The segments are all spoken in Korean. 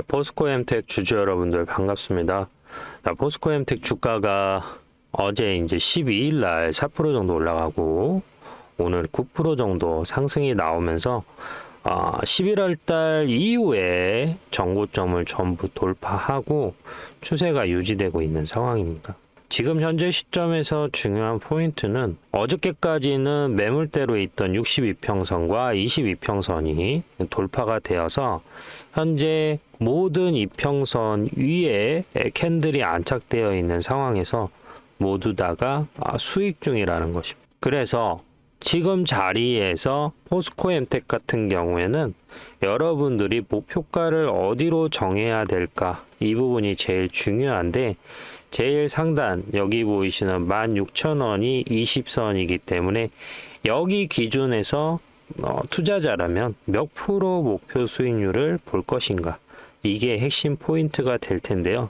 네, 포스코엠텍 주주 여러분들 반갑습니다. 자, 포스코엠텍 주가가 어제 이제 12일 날 4% 정도 올라가고 오늘 9% 정도 상승이 나오면서 아, 11월 달 이후에 정고점을 전부 돌파하고 추세가 유지되고 있는 상황입니다. 지금 현재 시점에서 중요한 포인트는 어저께까지는 매물대로 있던 62평선과 22평선이 돌파가 되어서 현재 모든 이평선 위에 캔들이 안착되어 있는 상황에서 모두 다가 아, 수익 중이라는 것입니다. 그래서 지금 자리에서 포스코 엠텍 같은 경우에는 여러분들이 목표가를 어디로 정해야 될까 이 부분이 제일 중요한데 제일 상단 여기 보이시는 16,000원이 20선이기 때문에 여기 기준에서 어, 투자자라면 몇 프로 목표 수익률을 볼 것인가 이게 핵심 포인트가 될 텐데요.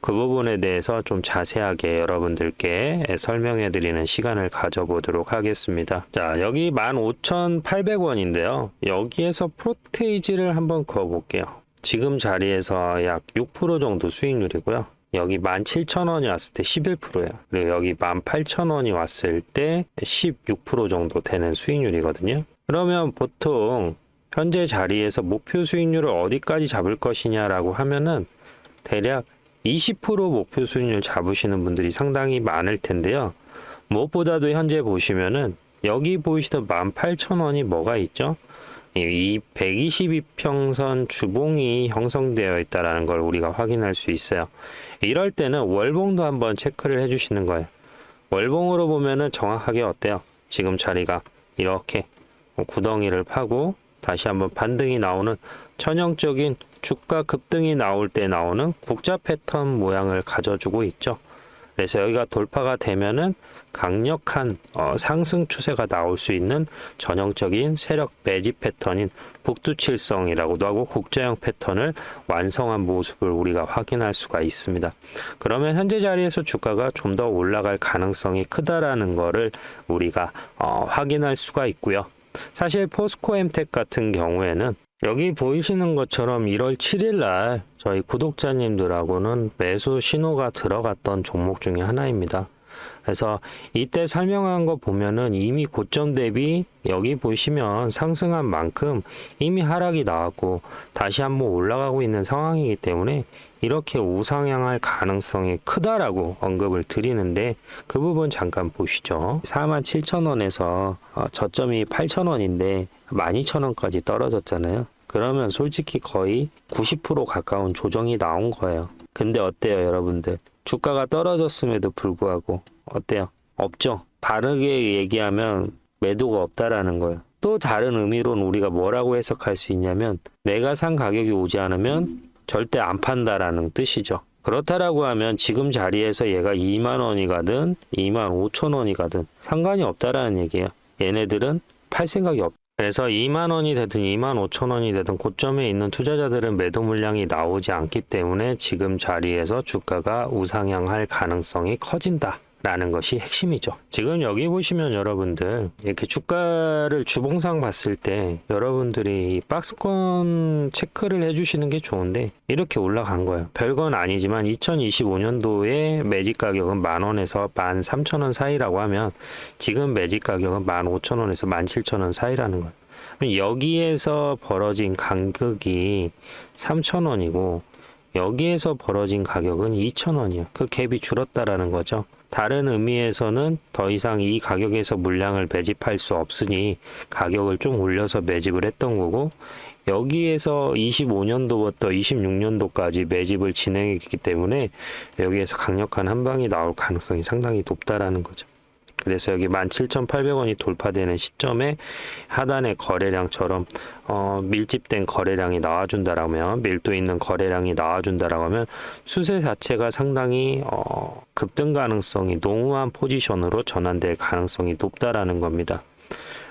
그 부분에 대해서 좀 자세하게 여러분들께 설명해 드리는 시간을 가져보도록 하겠습니다. 자, 여기 15,800원인데요. 여기에서 프로테이지를 한번 그어 볼게요. 지금 자리에서 약 6% 정도 수익률이고요. 여기 17,000원이 왔을 때 11%예요. 그리고 여기 18,000원이 왔을 때 16% 정도 되는 수익률이거든요. 그러면 보통 현재 자리에서 목표 수익률을 어디까지 잡을 것이냐라고 하면은 대략 20% 목표 수익률 잡으시는 분들이 상당히 많을 텐데요. 무엇보다도 현재 보시면은 여기 보이시던 18,000원이 뭐가 있죠? 이 122평선 주봉이 형성되어 있다라는 걸 우리가 확인할 수 있어요. 이럴 때는 월봉도 한번 체크를 해주시는 거예요. 월봉으로 보면은 정확하게 어때요? 지금 자리가 이렇게 구덩이를 파고 다시 한번 반등이 나오는 전형적인 주가 급등이 나올 때 나오는 국자 패턴 모양을 가져주고 있죠. 그래서 여기가 돌파가 되면은 강력한 어, 상승 추세가 나올 수 있는 전형적인 세력 매집 패턴인 북두칠성이라고도 하고 국자형 패턴을 완성한 모습을 우리가 확인할 수가 있습니다. 그러면 현재 자리에서 주가가 좀 더 올라갈 가능성이 크다라는 거를 우리가 어, 확인할 수가 있고요. 사실 포스코 엠텍 같은 경우에는 여기 보이시는 것처럼 1월 7일 날 저희 구독자님들하고는 매수 신호가 들어갔던 종목 중에 하나입니다. 그래서 이때 설명한 거 보면은 이미 고점 대비 여기 보시면 상승한 만큼 이미 하락이 나왔고 다시 한번 올라가고 있는 상황이기 때문에 이렇게 우상향할 가능성이 크다라고 언급을 드리는데 그 부분 잠깐 보시죠. 47,000원에서 어, 저점이 8,000원인데 12,000원까지 떨어졌잖아요. 그러면 솔직히 거의 90% 가까운 조정이 나온 거예요. 근데 어때요, 여러분들? 주가가 떨어졌음에도 불구하고 어때요? 없죠. 바르게 얘기하면 매도가 없다라는 거예요. 또 다른 의미로는 우리가 뭐라고 해석할 수 있냐면 내가 산 가격이 오지 않으면 절대 안 판다라는 뜻이죠. 그렇다라고 하면 지금 자리에서 얘가 2만 원이 가든 2만 5천 원이 가든 상관이 없다라는 얘기예요. 얘네들은 팔 생각이 없. 그래서 2만 원이 되든 2만 5천 원이 되든 고점에 있는 투자자들은 매도 물량이 나오지 않기 때문에 지금 자리에서 주가가 우상향할 가능성이 커진다. 라는 것이 핵심이죠. 지금 여기 보시면 여러분들 이렇게 주가를 주봉상 봤을 때 여러분들이 이 박스권 체크를 해주시는 게 좋은데 이렇게 올라간 거예요. 별건 아니지만 2025년도에 매직 가격은 만 원에서 만 삼천 원 사이라고 하면 지금 매직 가격은 만 오천 원에서 만 칠천 원 사이라는 거예요. 여기에서 벌어진 간극이 삼천 원이고 여기에서 벌어진 가격은 2,000원이요. 그 갭이 줄었다라는 거죠. 다른 의미에서는 더 이상 이 가격에서 물량을 매집할 수 없으니 가격을 좀 올려서 매집을 했던 거고 여기에서 25년도부터 26년도까지 매집을 진행했기 때문에 여기에서 강력한 한방이 나올 가능성이 상당히 높다라는 거죠. 그래서 여기 17,800원이 돌파되는 시점에 하단의 거래량처럼 어, 밀집된 거래량이 나와준다라면 밀도 있는 거래량이 나와준다라고 하면 수세 자체가 상당히 어, 급등 가능성이 농후한 포지션으로 전환될 가능성이 높다라는 겁니다.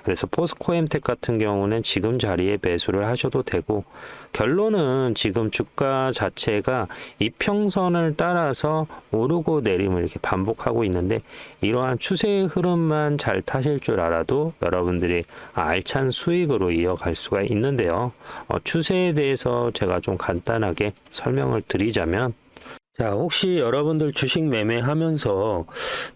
그래서 포스코엠텍 같은 경우는 지금 자리에 매수를 하셔도 되고 결론은 지금 주가 자체가 이평선을 따라서 오르고 내림을 이렇게 반복하고 있는데 이러한 추세의 흐름만 잘 타실 줄 알아도 여러분들이 알찬 수익으로 이어갈 수가 있는데요. 어, 추세에 대해서 제가 좀 간단하게 설명을 드리자면 자, 혹시 여러분들 주식 매매하면서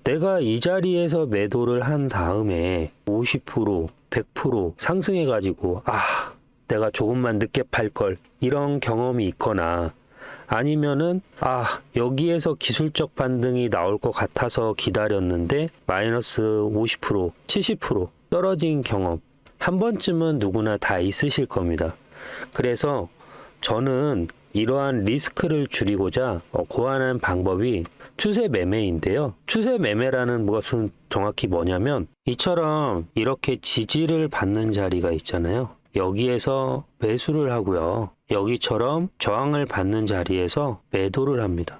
내가 이 자리에서 매도를 한 다음에 50%, 100% 상승해가지고, 아, 내가 조금만 늦게 팔 걸, 이런 경험이 있거나, 아니면은, 아, 여기에서 기술적 반등이 나올 것 같아서 기다렸는데, 마이너스 50%, 70% 떨어진 경험, 한 번쯤은 누구나 다 있으실 겁니다. 그래서 저는 이러한 리스크를 줄이고자 어, 고안한 방법이 추세 매매인데요. 추세 매매라는 것은 정확히 뭐냐면 이처럼 이렇게 지지를 받는 자리가 있잖아요. 여기에서 매수를 하고요. 여기처럼 저항을 받는 자리에서 매도를 합니다.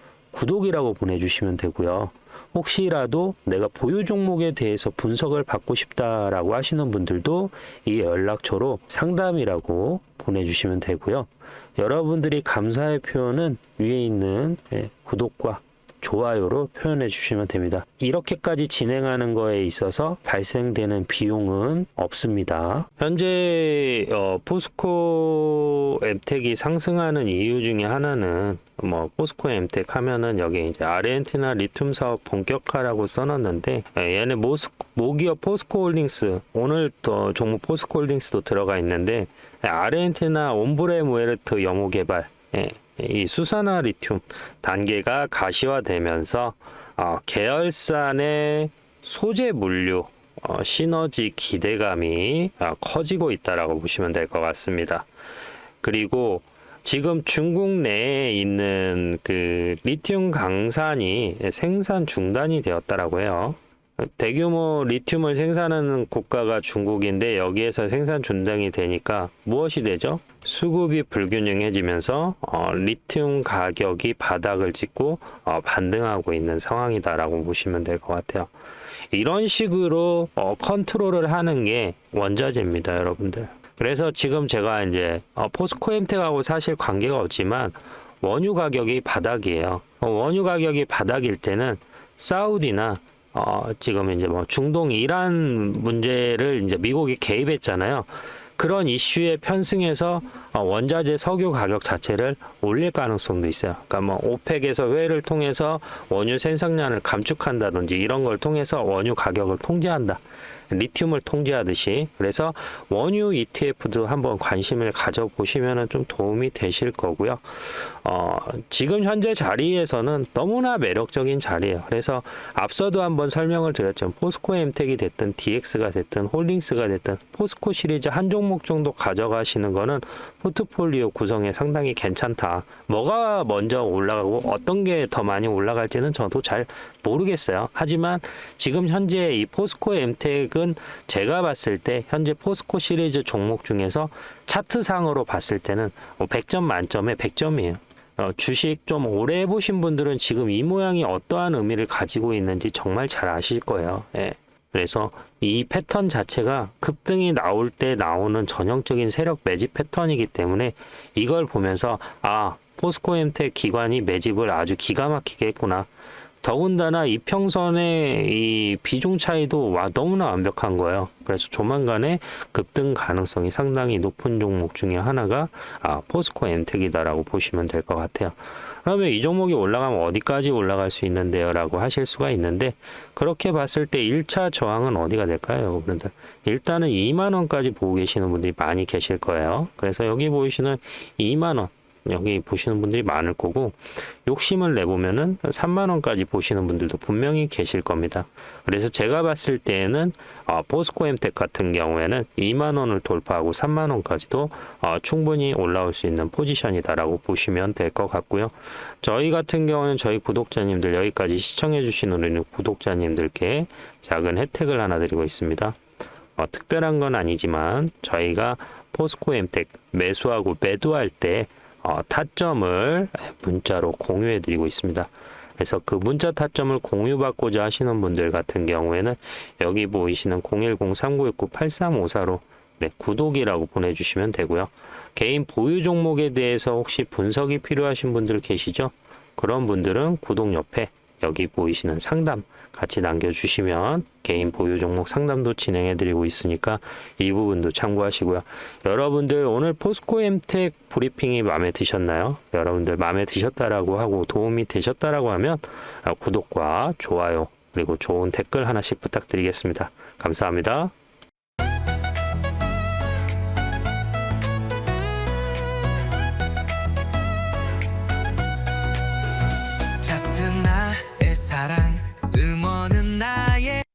구독이라고 보내주시면 되고요. 혹시라도 내가 보유 종목에 대해서 분석을 받고 싶다라고 하시는 분들도 이 연락처로 상담이라고 보내주시면 되고요. 여러분들이 감사의 표현은 위에 있는 예, 구독과 좋아요로 표현해 주시면 됩니다. 이렇게까지 진행하는 거에 있어서 발생되는 비용은 없습니다. 현재 어, 포스코 엠텍이 상승하는 이유 중에 하나는 뭐 포스코 엠텍 하면은 여기 이제 아르헨티나 리튬 사업 본격화라고 써놨는데 예, 얘네 모스, 모기업 포스코홀딩스 오늘 또 종목 포스코홀딩스도 들어가 있는데 예, 아르헨티나 옴브레 무에르트 염호 개발 예, 이 수산화 리튬 단계가 가시화되면서 어, 계열산의 소재 물류 어, 시너지 기대감이 어, 커지고 있다라고 보시면 될 것 같습니다. 그리고 지금 중국 내에 있는 그 리튬 강산이 생산 중단이 되었다라고 해요. 대규모 리튬을 생산하는 국가가 중국인데 여기에서 생산 중단이 되니까 무엇이 되죠? 수급이 불균형해지면서 어, 리튬 가격이 바닥을 찍고 어, 반등하고 있는 상황이다라고 보시면 될 것 같아요. 이런 식으로 어, 컨트롤을 하는 게 원자재입니다, 여러분들. 그래서 지금 제가 이제 어, 포스코 엠텍하고 사실 관계가 없지만 원유 가격이 바닥이에요. 어, 원유 가격이 바닥일 때는 사우디나 어, 지금 이제 뭐 중동 이란 문제를 이제 미국이 개입했잖아요. 그런 이슈에 편승해서 어, 원자재 석유 가격 자체를 올릴 가능성도 있어요. 그러니까 뭐 오펙에서 회의를 통해서 원유 생산량을 감축한다든지 이런 걸 통해서 원유 가격을 통제한다. 리튬을 통제하듯이 그래서 원유 ETF도 한번 관심을 가져보시면 좀 도움이 되실 거고요. 어, 지금 현재 자리에서는 너무나 매력적인 자리예요. 그래서 앞서도 한번 설명을 드렸죠. 포스코 엠텍이 됐든 DX가 됐든 홀딩스가 됐든 포스코 시리즈 한 종목 정도 가져가시는 거는 포트폴리오 구성에 상당히 괜찮다. 뭐가 먼저 올라가고 어떤 게 더 많이 올라갈지는 저도 잘 모르겠어요. 하지만 지금 현재 이 포스코 엠텍은 제가 봤을 때 현재 포스코 시리즈 종목 중에서 차트상으로 봤을 때는 100점 만점에 100점이에요. 어, 주식 좀 오래 해보신 분들은 지금 이 모양이 어떠한 의미를 가지고 있는지 정말 잘 아실 거예요. 예. 그래서 이 패턴 자체가 급등이 나올 때 나오는 전형적인 세력 매집 패턴이기 때문에 이걸 보면서 아 포스코 엠텍 기관이 매집을 아주 기가 막히게 했구나. 더군다나 이평선의 이 비중 차이도 와 너무나 완벽한 거예요. 그래서 조만간에 급등 가능성이 상당히 높은 종목 중에 하나가 아, 포스코 엠텍이다라고 보시면 될 것 같아요. 그러면 이 종목이 올라가면 어디까지 올라갈 수 있는데요? 라고 하실 수가 있는데 그렇게 봤을 때 1차 저항은 어디가 될까요? 여러분들 일단은 2만원까지 보고 계시는 분들이 많이 계실 거예요. 그래서 여기 보이시는 2만원 여기 보시는 분들이 많을 거고 욕심을 내보면은 3만 원까지 보시는 분들도 분명히 계실 겁니다. 그래서 제가 봤을 때에는 어, 포스코 엠텍 같은 경우에는 2만 원을 돌파하고 3만 원까지도 어, 충분히 올라올 수 있는 포지션이다라고 보시면 될 것 같고요. 저희 같은 경우는 저희 구독자님들 여기까지 시청해 주신 우리 구독자님들께 작은 혜택을 하나 드리고 있습니다. 어, 특별한 건 아니지만 저희가 포스코 엠텍 매수하고 매도할 때 어, 타점을 문자로 공유해 드리고 있습니다. 그래서 그 문자 타점을 공유받고자 하시는 분들 같은 경우에는 여기 보이시는 010-3969-8354로 네, 구독이라고 보내주시면 되고요. 개인 보유 종목에 대해서 혹시 분석이 필요하신 분들 계시죠? 그런 분들은 구독 옆에 여기 보이시는 상담 같이 남겨주시면 개인 보유 종목 상담도 진행해 드리고 있으니까 이 부분도 참고하시고요. 여러분들 오늘 포스코 엠텍 브리핑이 마음에 드셨나요? 여러분들 마음에 드셨다라고 하고 도움이 되셨다라고 하면 구독과 좋아요 그리고 좋은 댓글 하나씩 부탁드리겠습니다. 감사합니다.